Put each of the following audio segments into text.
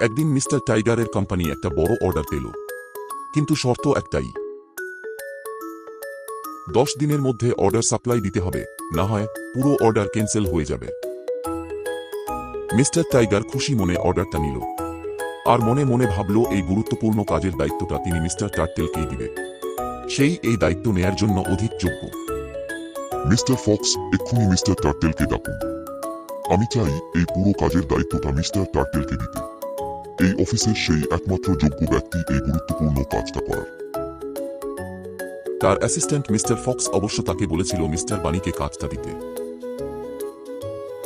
একদিন মিস্টার টাইগারের কোম্পানি একটা বড় অর্ডার পেল। কিন্তু শর্ত একটাই। দশ দিনের মধ্যে অর্ডার সাপ্লাই দিতে হবে, না হয় পুরো অর্ডার ক্যান্সেল হয়ে যাবে। মিস্টার টাইগার খুশি মনে অর্ডারটা নিল। আর মনে মনে ভাবল, এই গুরুত্বপূর্ণ কাজের দায়িত্বটা তিনি মিস্টার টার্টেলকেই দিবে। সেই এই দায়িত্ব নেয়ার জন্য অধিক যোগ্য। মিস্টার ফক্স, এক্ষুনি মিস্টার টার্টেলকে ডাকুন। আমি চাই এই পুরো কাজের দায়িত্বটা মিস্টার টার্টেলকে দিতে। এই অফিসের সেই একমাত্র যোগ্য ব্যক্তি এই গুরুত্বপূর্ণ কাজটা করার। তার অ্যাসিস্ট্যান্ট মিস্টার ফক্স অবশ্য তাকে বলেছিল মিস্টার বানিকে কাজটা দিতে।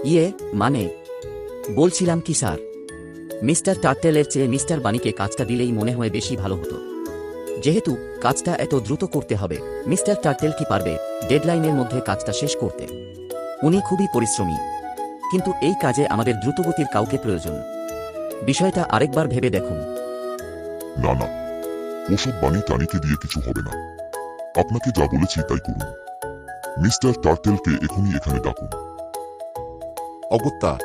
ইয়ে মানে? বলছিলাম কি স্যার? মিস্টার টার্টেলের চেয়ে মিস্টার বানিকে কাজটা দিলেই মনে হয় বেশি ভালো হতো। যেহেতু কাজটা এত দ্রুত করতে হবে মিস্টার টার্টেল কি পারবে ডেডলাইনের মধ্যে কাজটা শেষ করতে? উনি খুবই পরিশ্রমী। কিন্তু এই কাজে আমাদের দ্রুতগতির কাউকে প্রয়োজন। বিষয়টা আরেকবার ভেবে দেখুন। না না। ওসব বাণী টানিকে দিয়ে কিছু হবে না। আপনাকে যা বলেছি তাই করুন। মিস্টার টার্টেলকে এখনই এখানে ডাকুন। অগত্যা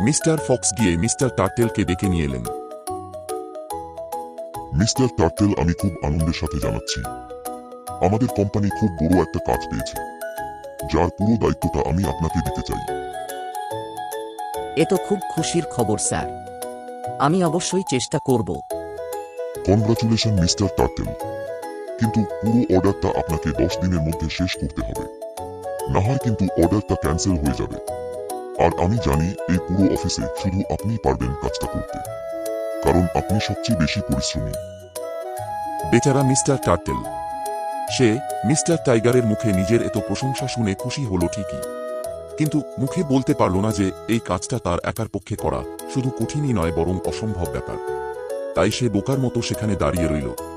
মিস্টার ফক্স গিয়ে মিস্টার টার্টেলকে ডেকে নিয়ে এলেন। মিস্টার টার্টেল আমি খুব আনন্দের সাথে জানাচ্ছি। আমাদের কোম্পানি খুব বড় একটা কাজ পেয়েছে যার পুরো দায়িত্বটা আমি আপনাকে দিতে চাই। এ তো খুব খুশির খবর স্যার। আমি অবশ্যই চেষ্টা করব। কনগ্রাচুলেশন মিস্টার টার্টেল কিন্তু পুরো অর্ডারটা আপনাকে দশ দিনের মধ্যে শেষ করতে হবে। না হয় কিন্তু অর্ডারটা ক্যান্সেল হয়ে যাবে। আর আমি জানি এই পুরো অফিসে শুধু আপনিই পারবেন কাজটা করতে। কারণ আপনি সবচেয়ে বেশি পরিশ্রমী। বেচারা মিস্টার টার্টেল সে মিস্টার টাইগারের মুখে নিজের এত প্রশংসা শুনে খুশি হলো ঠিকই। কিন্তু মুখে বলতে পারল না যে এই কাজটা তার একার পক্ষে করা শুধু কঠিনই নয়, বরং অসম্ভব ব্যাপার। তাই সে বোকার মতো সেখানে দাঁড়িয়ে রইল।